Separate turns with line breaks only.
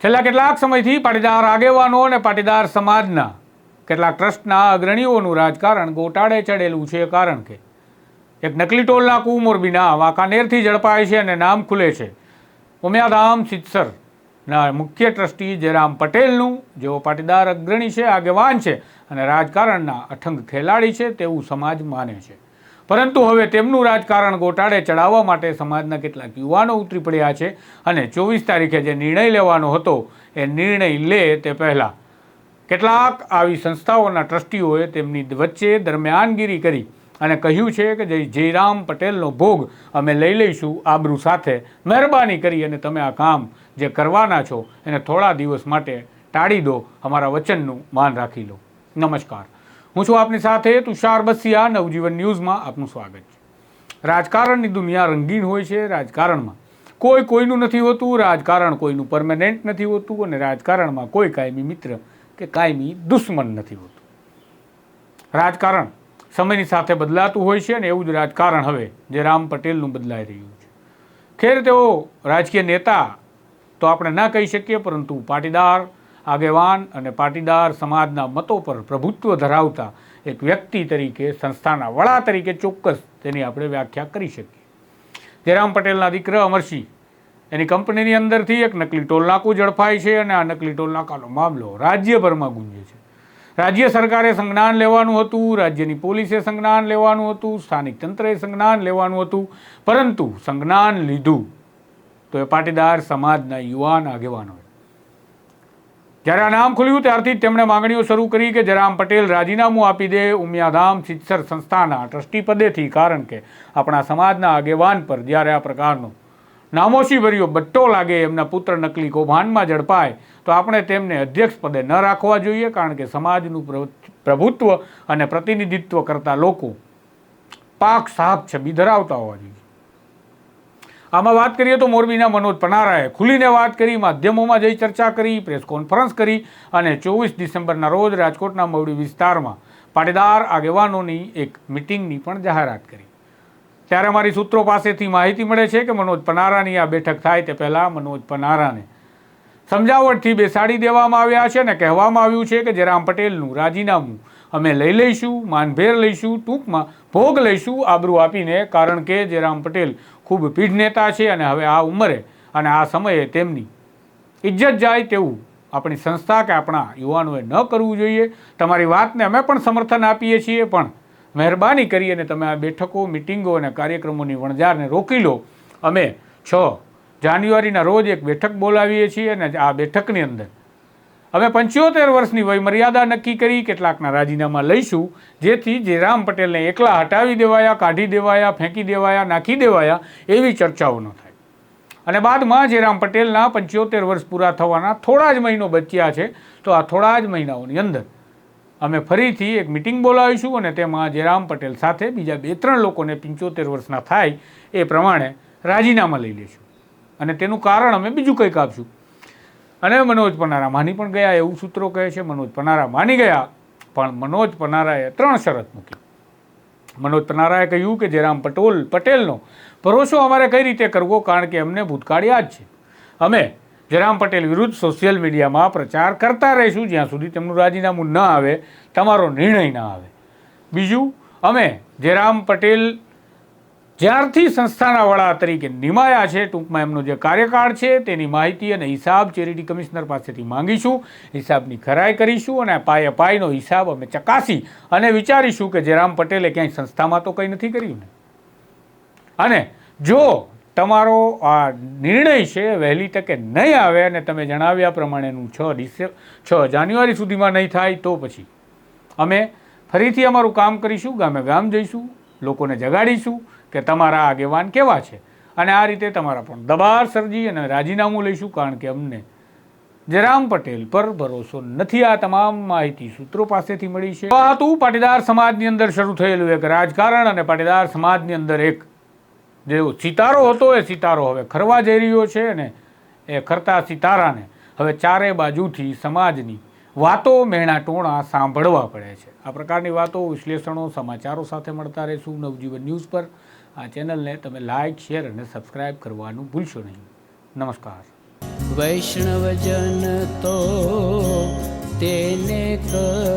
છેલ્લા કેટલાક સમયથી પાટીદાર આગેવાનો અને પાટીદાર સમાજના કેટલાક ટ્રસ્ટના અગ્રણીઓનું રાજકારણ ગોટાળે ચડેલું છે કારણ કે એક નકલી ટોલ નાકું મોરબીના વાંકાનેરથી ઝડપાય છે અને નામ ખુલે છે ઉમિયાધામ સિત્સરના મુખ્ય ટ્રસ્ટી જયરામ પટેલનું, જેઓ પાટીદાર અગ્રણી છે, આગેવાન છે અને રાજકારણના અઠંગ ખેલાડી છે તેવું સમાજ માને છે. પરંતુ હવે તેમનું રાજકારણ ગોટાળે ચડાવવા માટે સમાજના કેટલાક યુવાનો ઉતરી પડ્યા છે અને ચોવીસ તારીખે જે નિર્ણય લેવાનો હતો, એ નિર્ણય લે તે પહેલાં. કેટલાક આવી સંસ્થાઓના ટ્રસ્ટીઓએ તેમની વચ્ચે દરમિયાનગીરી કરી અને કહ્યું છે કે જય જયરામ પટેલનો ભોગ અમે લઈ લઈશું આબરૂ સાથે. મહેરબાની કરી અને તમે આ કામ જે કરવાના છો એને થોડા દિવસ માટે ટાળી દો. અમારા વચનનું માન રાખી લો. નમસ્કાર. હું છું આપની સાથે તુષાર બસિયા, નવજીવન ન્યૂઝમાં આપનું સ્વાગત છે. રાજકારણની દુનિયા રંગીન હોય છે. રાજકારણમાં કોઈ કોઈનું નથી હોતું, રાજકારણ કોઈનું પરમેનન્ટ નથી હોતું અને રાજકારણમાં કોઈ કાયમી મિત્ર કે કાયમી દુશ્મન નથી હોતું. રાજકારણ સમયની સાથે બદલાતું હોય છે અને એવું જ રાજકારણ હવે જે રામ પટેલનું બદલાઈ રહ્યું છે. ખેર તેઓ રાજકીય નેતા તો આપણે ના કહી શકીએ, પરંતુ પાટીદાર આગેવાન અને પાટીદાર સમાજના મતો પર પ્રભુત્વ ધરાવતા એક વ્યક્તિ તરીકે સંસ્થાના વડા તરીકે ચોક્કસ તેની આપણે વ્યાખ્યા કરી શકીએ. જયરામ પટેલના દીકરા અમરસિંહ, એની કંપનીની અંદરથી એક નકલી ટોલનાકું ઝડપાય છે અને આ નકલી ટોલનાકાનો મામલો રાજ્યભરમાં ગુંજે છે. રાજ્ય સરકારે સંજ્ઞાન લેવાનું હતું, રાજ્યની પોલીસે સંજ્ઞાન લેવાનું હતું, સ્થાનિક તંત્રએ સંજ્ઞાન લેવાનું હતું, પરંતુ સંજ્ઞાન લીધું. તો એ પાટીદાર સમાજના યુવાન આગેવાનોએ જ્યારે આ નામ ખુલ્યું, ત્યારથી જ તેમણે માંગણીઓ શરૂ કરી કે જયરામ પટેલ રાજીનામું આપી દે, ઉમિયાધામ શિક્ષર સંસ્થાના ટ્રસ્ટી પદેથી, કારણ કે આપણા સમાજના આગેવાન પર જ્યારે આ પ્રકારનો નામોશી ભર્યો બટ્ટો લાગે, એમના પુત્ર નકલી કૌભાંડમાં ઝડપાય, તો આપણે તેમને અધ્યક્ષ પદે ન રાખવા જોઈએ, કારણ કે સમાજનું પ્ર- પ્રભુત્વ અને પ્રતિનિધિત્વ કરતા લોકો પાક સાફ છબી ધરાવતા હોવા જોઈએ. આમાં વાત કરીએ તો મોરબીના મનોજ પનારાએ ખુલીને વાત કરી, માધ્યમોમાં જઈ ચર્ચા કરી, પ્રેસ કોન્ફરન્સ કરી અને ચોવીસ ડિસેમ્બરના રોજ રાજકોટના મવડી વિસ્તારમાં પાટીદાર આગેવાનોની એક મિટિંગની પણ જાહેરાત કરી. ત્યારે અમારી સૂત્રો પાસેથી માહિતી મળે છે કે મનોજ પનારાની આ બેઠક થાય તે પહેલાં મનોજ પનારાને સમજાવટથી બેસાડી દેવામાં આવ્યા છે અને કહેવામાં આવ્યું છે કે જયરામ પટેલનું રાજીનામું અમે લઈ લઈશું, માનભેર લઈશું, ટૂંકમાં ભોગ લઈશું, આબરૂ આપીને કારણ કે જયરામ પટેલ ખૂબ પીઢ નેતા છે અને હવે આ ઉંમરે અને આ સમયે તેમની ઇજ્જત જાય તેવું આપણી સંસ્થા કે આપણા યુવાનોએ ન કરવું જોઈએ. તમારી વાતને અમે પણ સમર્થન આપીએ છીએ, પણ મહેરબાની કરી અને તમે આ બેઠકો, મિટિંગો અને કાર્યક્રમોની વણઝારને રોકી લો. અમે છ જાન્યુઆરીના રોજ એક બેઠક બોલાવીએ છીએ અને આ બેઠકની અંદર અમે પંચોતેર વર્ષની વયમર્યાદા નક્કી કરી કેટલાકના રાજીનામા લઈશું, જેથી જે રામ પટેલને એકલા હટાવી દેવાયા, કાઢી દેવાયા, ફેંકી દેવાયા, નાખી દેવાયા, એવી ચર્ચાઓ ન થાય. અને બાદમાં જયરામ પટેલના પંચોતેર વર્ષ પૂરા થવાના થોડા જ મહિનો બચ્યા છે, તો આ થોડા જ મહિનાઓની અંદર અમે ફરીથી એક મિટિંગ બોલાવીશું અને તેમાં જયરામ પટેલ સાથે બીજા બે ત્રણ લોકોને પંચોતેર વર્ષના થાય એ પ્રમાણે રાજીનામા લઈ લઈશું અને તેનું કારણ અમે બીજું કંઈક આપશું. અને મનોજ પનારા માની પણ ગયા, એવું સૂત્રો કહે છે, મનોજ પનારા માની ગયા, પણ મનોજ પનારાએ ત્રણ શરત મૂકી. મનોજ પનારાએ કહ્યું કે જયરામ પટોલ, પટેલનો ભરોસો અમારે કઈ રીતે કરવો? કારણ કે એમને ભૂતકાળ યાદ છે. અમે જયરામ પટેલ વિરુદ્ધ સોશિયલ મીડિયામાં પ્રચાર કરતા રહીશું. જ્યાં સુધી તેમનું રાજીનામું ન આવે, તમારો નિર્ણય ન આવે. બીજું, અમે જયરામ પટેલ જ્યારથી સંસ્થાના વડા તરીકે નિમાયા છે, ટૂંકમાં એમનો જે કાર્યકાળ છે તેની માહિતી અને હિસાબ ચેરિટી કમિશનર પાસેથી માંગીશું. હિસાબની ખરાઈ કરીશું અને પાયે પાયનો હિસાબ અમે ચકાસી અને વિચારીશું કે જયરામ પટેલે ક્યાંય સંસ્થામાં તો કંઈ નથી કર્યું ને. અને જો તમારો આ નિર્ણય છે, વહેલી તકે નહીં આવે અને તમે જણાવ્યા પ્રમાણેનું છ ડિસે, છ જાન્યુઆરી સુધીમાં નહીં થાય તો પછી અમે ફરીથી અમારું કામ કરીશું, ગામે ગામ જઈશું. લોકોને જગાડીશું કે તમારા આગેવાન કેવા છે. અને આ રીતે તમારા પણ દબાર સર્જી અને રાજીનામું લઈશું, કારણ કે અમને જયરામ પટેલ પર ભરોસો નથી. આ તમામ માહિતી સૂત્રો પાસેથી મળી છે. આ હતું પાટીદાર સમાજની અંદર શરૂ થયેલું એક રાજકારણ અને પાટીદાર સમાજની અંદર એક જે સિતારો હતો, એ સિતારો હવે ખરવા જઈ રહ્યો છે અને એ ખરતા સિતારાને હવે ચારે બાજુથી સમાજની વાતો મેણા ટોણા સાંભળવા પડે છે. આ પ્રકારની વાતો વિશ્લેષણો સમાચારો સાથે મળતા રહેશું નવજીવન ન્યૂઝ પર. આ ચેનલને તમે લાઇક શેર અને સબસ્ક્રાઇબ કરવાનું ભૂલશો નહીં. નમસ્કાર.
વૈષ્ણવજન તો તેને કહીએ